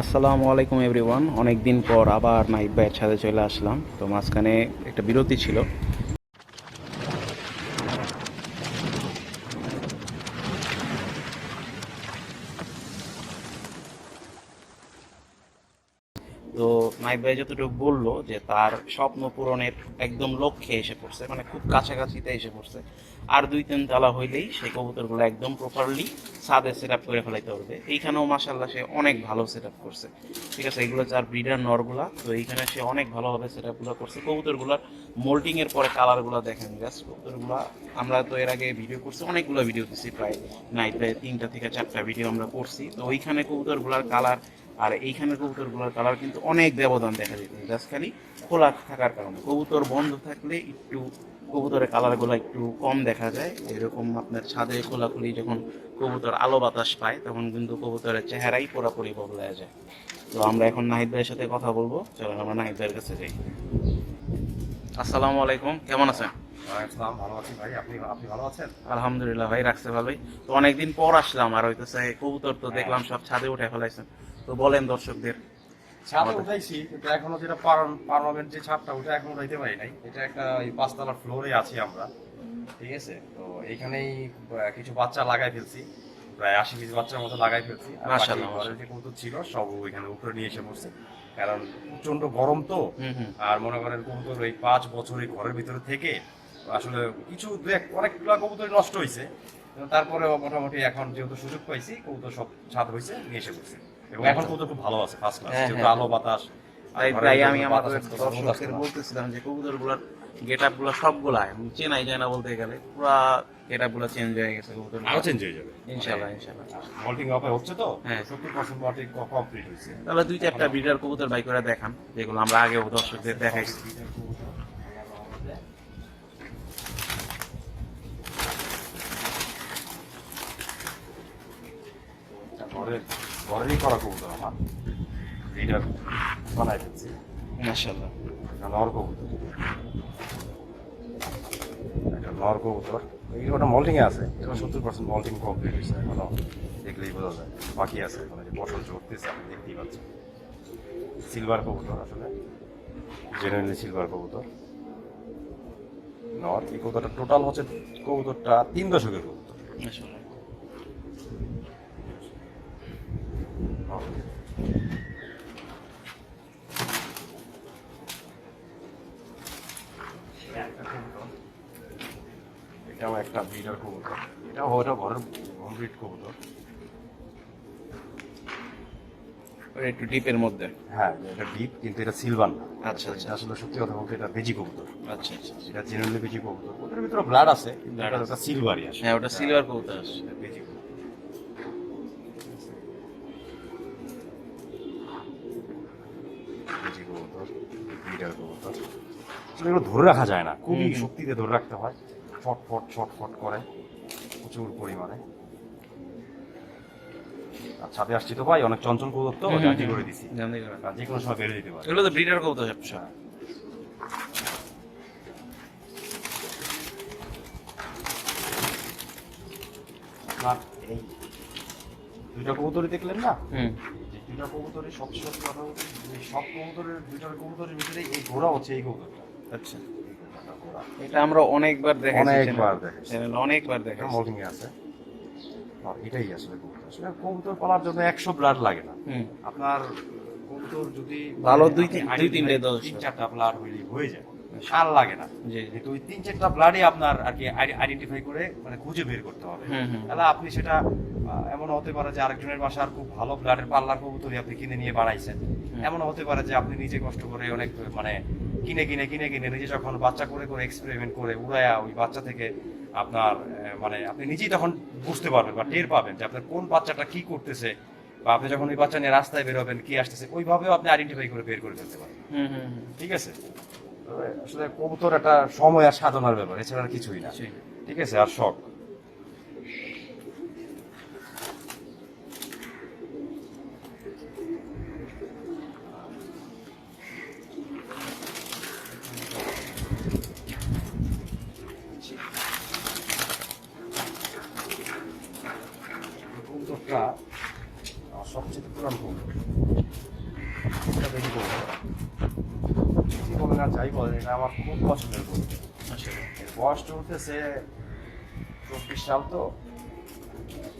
আসসালামু আলাইকুম এভরিওয়ান অনেক দিন পর আবার নাইট ভাইয়ের ছাদে চলে আসলাম। তো মাঝখানে একটা বিরতি ছিল। তো ভাই যতটুকু বলল যে তার স্বপ্ন পূরণের একদম লক্ষ্যে এসে পড়ছে মানে খুব কাছাকাছিতে এসে পড়ছে। আর দুই তিন তালা হইলেই সেই কবুতরগুলো একদম প্রপারলি ছাদে সেট আপ করে ফেলাইতে পারবে। এইখানেও মাসাল্লাহ সে অনেক ভালো সেট আপ করছে। ঠিক আছে, এগুলো যার ব্রিডার নরগুলা তো এইখানে সে অনেক ভালোভাবে সেট আপগুলো করছে। কবুতরগুলোর মোল্টিং এর পরে কালারগুলো দেখেন জাস্ট কবুতরগুলো আমরা তো এর আগে ভিডিও করছি, অনেকগুলো ভিডিও দিচ্ছি প্রায়। নাইট প্রায় তিনটা থেকে চারটা ভিডিও আমরা করছি। তো ওইখানে কবুতরগুলোর কালার আর এইখানে কবুতরগুলোর কালার কিন্তু অনেক ব্যবধান দেখা যেত জাস্ট খালি খোলা থাকার কারণে। কবুতর বন্ধ থাকলে একটু কবুতরের কালারগুলো একটু কম দেখা যায়। এরকম আপনার ছাদে খোলাখুলি যখন কবুতর আলো বাতাস পায়, তখন কিন্তু কবুতরের চেহারাই পুরোপুরি বদলে যায়। তো আমরা এখন নাহিদ ভাইয়ের সাথে কথা বলব। চলুন আমরা নাহিদ ভাইয়ের কাছে যাই। আসসালামু আলাইকুম। কেমন আছেন? ভালো আছি ভাই? আপনি আপনি ভালো আছেন? আলহামদুলিল্লাহ ভাই রাখছে ভালোই তো অনেকদিন পর আসলাম আর হইতেছে কবুতর তো দেখলাম সব ছাদে উঠে ফেলাইছেন। তো বলেন দর্শকদের। ছাদে আমাদের- উঠাইছি কিন্তু এখনও যেটা যে ছাদটা ওটা এখন উঠাইতে পারি নাই। এটা একটা ফ্লোরে আছি আমরা ঠিক আছে? তো এইখানেই আহ, কিছু বাচ্চা লাগাই ফেলছি প্রায় আশি পিস বাচ্চার মতো লাগাই ফেলছি। আর ঘরের যে কবুতর ছিল সব ওইখানে উপরে নিয়ে এসে পড়ছে কারণ প্রচণ্ড গরম তো আর মনে করেন কবুতর ওই পাঁচ বছরে ঘরের ভিতরে থেকে আসলে কিছু অনেকগুলো কবুতর নষ্ট হয়েছে তারপরে মোটামুটি এখন যেহেতু সুযোগ পাইছি কবুতর সব ছাদ হয়েছে নিয়ে এসে পড়ছে। এবং এখন কবুতর খুব ভালো আছে ফার্স্ট ক্লাস হ্যাঁ, যেহেতু হ্যাঁ। আলো বাতাস তাই ঘরের তাই ভিতরে আমি আমাদের দর্শকদের বলতেছিলাম যে কবুতরগুলোর গেট আপগুলো সবগুলা চেনাই যায় না বলতে গেলে পুরা গেট আপগুলো চেঞ্জ হয়ে গেছে কবুতর আরও চেঞ্জ হয়ে যাবে। ইনশাল্লাহ ইনশাল্লাহ মল্টিং অফে হচ্ছে তো? হ্যাঁ। সত্তর পার্সেন্ট মল্টিং কমপ্লিট হয়েছে তাহলে দুই চারটা ব্রিডার কবুতর বাই করে দেখান যেগুলো আমরা আগেও দর্শকদের দেখাইছি। ঘরের ঘরেরই করা কবুতর আমার। লিডার বানাই ফেলছি। মাশাল্লাহ এটা নর কবুতর। এটা নর কবুতর। ওটা মল্টিং আছে। এটা সত্তর পার্সেন্ট মল্টিং কমপ্লিট হয়েছে এখনও। দেখলেই বোঝা যায়। বাকি আছে এখন যে বসল চড়তেছে আপনি দেখতেই পাচ্ছেন। সিলভার কবুতর আসলে। জেনুইনলি সিলভার কবুতর। নর এই কবুতরটা টোটাল হচ্ছে কবুতরটা তিন দশকের কবুতর। এটাও একটা ব্রিডার কবুতর। এটাও ওটা ঘরের ব্রিড কবুতর। একটু ডিপের মধ্যে? হ্যাঁ এটা ডিপ কিন্তু এটা সিলভার না। আচ্ছা আচ্ছা। আসলে সত্যি কথা বলতে এটা বেজি কবুতর। আচ্ছা আচ্ছা এটা জেনারেলি বেজি কবুতর। ওটার ভিতরে ব্লাড আছে এটা আছে। সিলভারই আসে। হ্যাঁ ওটা সিলভার কবুতর আছে বেজি ব্রিডার কবুতর আসলে এগুলো ধরে রাখা যায় না। খুবই। শক্তিতে ধরে রাখতে হয়। ছটফট ছটফট করে। প্রচুর পরিমাণে। ছাদে আসছি তো ভাই অনেক চঞ্চল কবুতর তো। করে দিছি। যে কোনো সময় বেড়ে দিতে পারে। এগুলো তো ব্রিডার কবুতর সবসময়। হ্যাঁ। এই দুইটা কবুতরই দেখলেন না? দুইটা কবুতরই সব সত্যি কথা বলতে সব কবুতরের দুইটার কবুতরের ভিতরে এই ঘোড়া হচ্ছে এই কবুতরটা। আচ্ছা। এটা আমরা অনেকবার দেখাইছি অনেকবার দেখাইছি। অনেকবার দেখাইছি এ আছে। এটাই আসলে কবুতর। আসলে কবুতর পালার জন্য একশো ব্লাড লাগে না। আপনার কবুতর যদি ভালো দুই তিন- দুই তিনটে দশ। তিন চারটা ব্লাড হয়ে যায়। সার লাগে না। ওই তিন চারটা ব্লাডই আপনার আর কি আইডেন্টিফাই করে মানে খুঁজে বের করতে হবে। তাহলে আপনি সেটা এমন হতে পারে যে আরেকজনের বাসার খুব ভালো ব্লাডের পাল্লার কবুতরই আপনি কিনে নিয়ে বানাইছেন। এমন হতে পারে যে আপনি নিজে কষ্ট করে অনেক মানে কিনে কিনে কিনে কিনে নিজে যখন বাচ্চা করে করে এক্সপেরিমেন্ট করে উড়ায়া ওই বাচ্চা থেকে আপনার মানে আপনি নিজেই তখন বুঝতে পারবেন বা টের পাবেন যে আপনার কোন বাচ্চাটা কি করতেছে বা আপনি যখন ওই বাচ্চা নিয়ে রাস্তায় বেরোবেন কি আসতেছে ওইভাবেও আপনি আইডেন্টিফাই করে বের করে ফেলতে পারেন ঠিক আছে? আসলে কবুতর একটা সময় আর সাধনার ব্যাপার এছাড়া কিছুই না। ঠিক আছে আর শখ। সবচেয়ে পুরান কবুতর। এটা যাই বলেন এটা আমার খুব পছন্দের আসলে এর বয়স চলতেছে চব্বিশ সাল তো।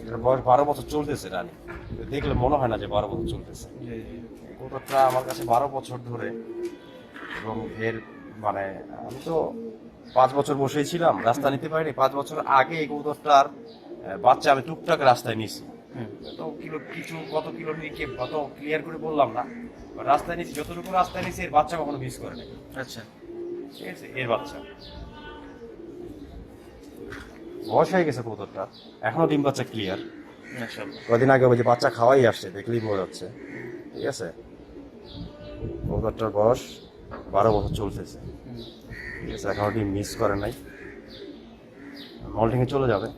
এটার বয়স বারো বছর চলতেছে রানী। দেখলে মনে হয় না যে বারো বছর চলতেছে। জি। আমার কাছে বারো বছর ধরে এবং এর মানে আমি তো পাঁচ বছর বসেই ছিলাম রাস্তা নিতে পারিনি। পাঁচ বছর আগে এই কবুতরটার বাচ্চা আমি টুকটাক রাস্তায় নিয়েছি। তো কিলো কিছু কত কিলো নিয়ে কে কত ক্লিয়ার করে বললাম না। রাস্তায় নিয়েছি যতটুকু রাস্তায় নিয়েছি এর বাচ্চা কখনো মিস করে নাই। আচ্ছা। ঠিক আছে? এর বাচ্চা। বয়স হয়ে গেছে কবুতরটা। এখনও ডিম বাচ্চা ক্লিয়ার কদিন আগে ওই যে বাচ্চা খাওয়াই আসছে দেখলেই বোঝা যাচ্ছে। ঠিক আছে? কবুতরটার বয়স বারো বছর চলতেছে। ঠিক আছে এখনও ডিম মিস করে নাই। মল্টিংয়ে চলে যাবে।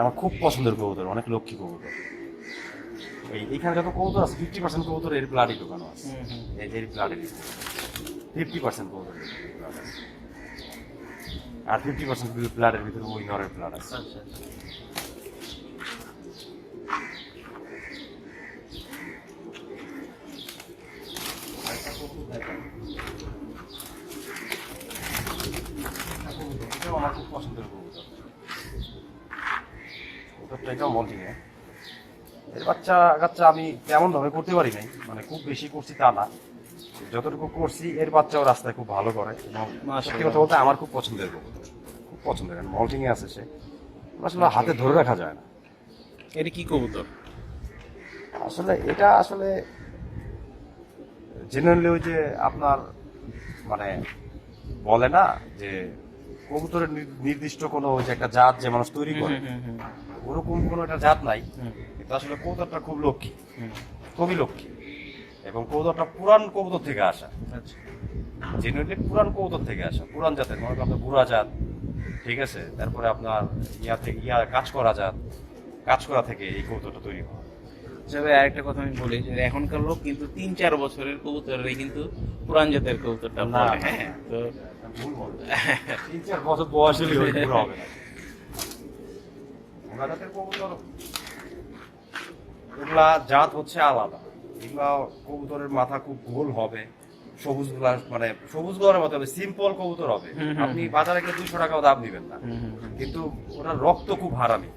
আমার খুব পছন্দের কবুতর অনেক লক্ষ্মী কবুতর। এই এখানে যত কবুতর আছে ফিফটি পার্সেন্ট কবুতর এর ব্লাডই ঢোকানো আছে। এর ব্লাডের ফিফটি পার্সেন্ট কবুতর আর ফিফটি পার্সেন্ট ব্লাডের ভিতরে ওই নরের ব্লাড আছে। আচ্ছা আচ্ছা। আমার খুব পছন্দের কবুতর। কবুতরটা এটাও মল্টিংয়ে এর বাচ্চা কাচ্চা আমি তেমন ভাবে করতে পারি নাই। মানে খুব বেশি করছি তা না। যতটুকু করছি এর বাচ্চাও রাস্তায় খুব ভালো করে। এবং সত্যি কথা বলতে আমার খুব পছন্দের কবুতর খুব পছন্দের। মল্টিং এ আছে সে। আসলে হাতে ধরে রাখা যায় না। এটা কি কবুতর? আসলে এটা আসলে জেনারেলি ওই যে আপনার মানে বলে না যে কবুতরের নির- নির্দিষ্ট কোনো যে একটা জাত যে মানুষ তৈরি করে ওরকম কোনো একটা জাত নাই। কিন্তু আসলে কবুতরটা খুব লক্ষ্মী। খুবই লক্ষ্মী। এবং কবুতরটা পুরান কবুতর থেকে আসা। আচ্ছা। জেনারেলি পুরান কবুতর থেকে আসা। পুরান জাতের মনে করেন বুড়া জাত ঠিক আছে? তারপরে আপনার ইয়া থেকে ইয়া কাজ করা জাত কাজ করা থেকে এই কবুতরটা তৈরি হয়। তবে আরেকটা কথা আমি বলি যে এখনকার লোক কিন্তু তিন চার বছরের কবুতরের কিন্তু পুরান জাতের কবুতরটা না। হ্যাঁ? তো ভুল। তিন চার বছর বয়স হলে ওই পুরো হবে না ভোলা জাত হচ্ছে আলাদা এগুলা কবুতরের মাথা খুব গোল হবে, সবুজগুলা মানে সবুজগুলার মতো হবে সিম্পল কবুতর হবে আপনি বাজারে গেলে দুইশো টাকাও দাম দিবেন না কিন্তু ওটার রক্ত খুব হারামি।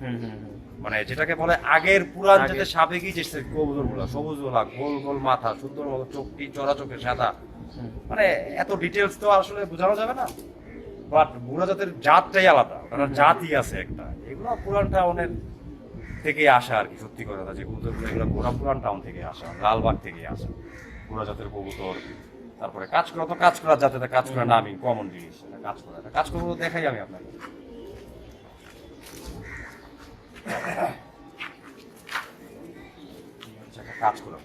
মানে যেটাকে বলে আগের পুরান জাতের সাবেকি যে কবুতরগুলা সবুজগুলা গোল গোল মাথা, সুন্দর মতো চোখটি চড়া চোখের সাদা। মানে এত ডিটেলস তো আসলে বোঝানো যাবে না। বাট বুড়া জাতের জাতটাই আলাদা ওটা জাতই আছে একটা। এগুলো পুরানটা অনেক থেকে আসা আর কি সত্যি কথা যে কবুতরগুলো এগুলো গোড়া পুরান টাউন থেকে আসা লালবাগ থেকে আসা। বুড়া জাতের কবুতর তারপরে কাজ করা তো কাজ করার জাতে কাজ করা নামই কমন জিনিস কাজ করা। কাজ করব দেখাই আমি আপনাকে। কাজ করা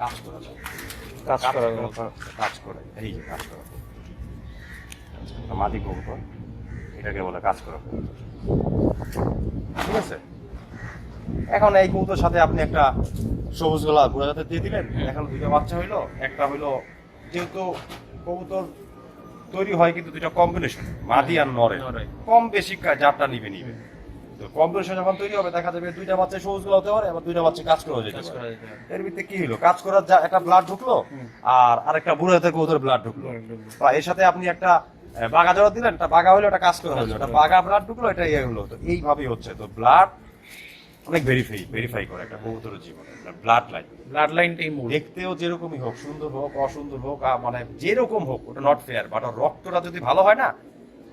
কাজ করা যায় কাজ করার মতো। কাজ করে এই যে কাজ করা। মাটি কবুতর এটাকে বলে কাজ করা। ঠিক আছে? এখন এই কবুতর সাথে আপনি একটা সবুজ গোলা গুঁড়া জাতের দিয়ে দিলেন। এখন দুইটা বাচ্চা হইল একটা হইল যেহেতু কবুতর তৈরি হয় কিন্তু দুইটা কম্বিনেশন মাদি আর নরে। কম বেশি জাতটা নিবে নিবে। তো কম্বিনেশন যখন তৈরি হবে দেখা যাবে দুইটা বাচ্চা সবুজ গোলা হতে পারে আবার দুইটা বাচ্চা কাজ করা যেতে পারে। এর ভিতরে কি হলো? কাজ করার যা একটা ব্লাড ঢুকলো আর আরেকটা বুড়ো হাতে কবুতর ব্লাড ঢুকলো। এর সাথে আপনি একটা বাগা জড়া দিলেন বাগা হলো একটা কাজ করা হলো। একটা বাগা ব্লাড ঢুকলো এটা ইয়ে হলো। তো এইভাবেই হচ্ছে। তো ব্লাড অনেক ভেরিফাই ভেরিফাই করে একটা কবুতরের জীবনে। ব্লাড লাইন ব্লাড লাইনটাই মূল। দেখতেও যেরকমই হোক সুন্দর হোক অসুন্দর হোক মানে যেরকম হোক ওটা নট ফেয়ার বাট রক্তটা যদি ভালো হয় না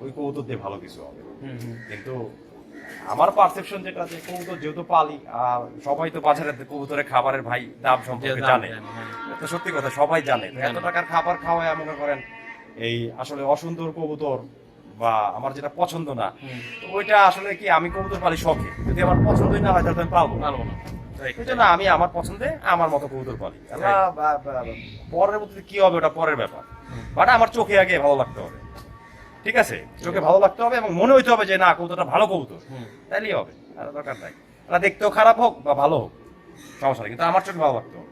ওই কবুতর দিয়ে ভালো কিছু হবে। কিন্তু আমার পারসেপশন যেটা যে কবুতর যেহেতু পালি আর সবাই তো বাজারে কবুতরের খাবারের ভাই দাম সম্পর্কে জানে। জানে, হ্যাঁ। তো সত্যি কথা সবাই জানে। এত টাকার খাবার খাওয়ায় মনে করেন এই আসলে অসুন্দর কবুতর বা আমার যেটা পছন্দ না তো ওইটা আসলে কি আমি কবুতর পালি শখে? যদি আমার পছন্দই না হয় তাহলে আমি পাবো না। না। আমি আমার পছন্দে আমার মতো কবুতর পালি। পরের মধ্যে কি হবে ওটা পরের ব্যাপার। বাট আমার চোখে আগে ভালো লাগতে হবে। ঠিক আছে? চোখে ভালো লাগতে হবে এবং মনে হইতে হবে যে না কৌতুটা ভালো কৌতুক। তাইলেই হবে আর দরকার নাই। দেখতেও খারাপ হোক বা ভালো হোক সমস্যা নেই কিন্তু আমার চোখে ভালো লাগতে। হবে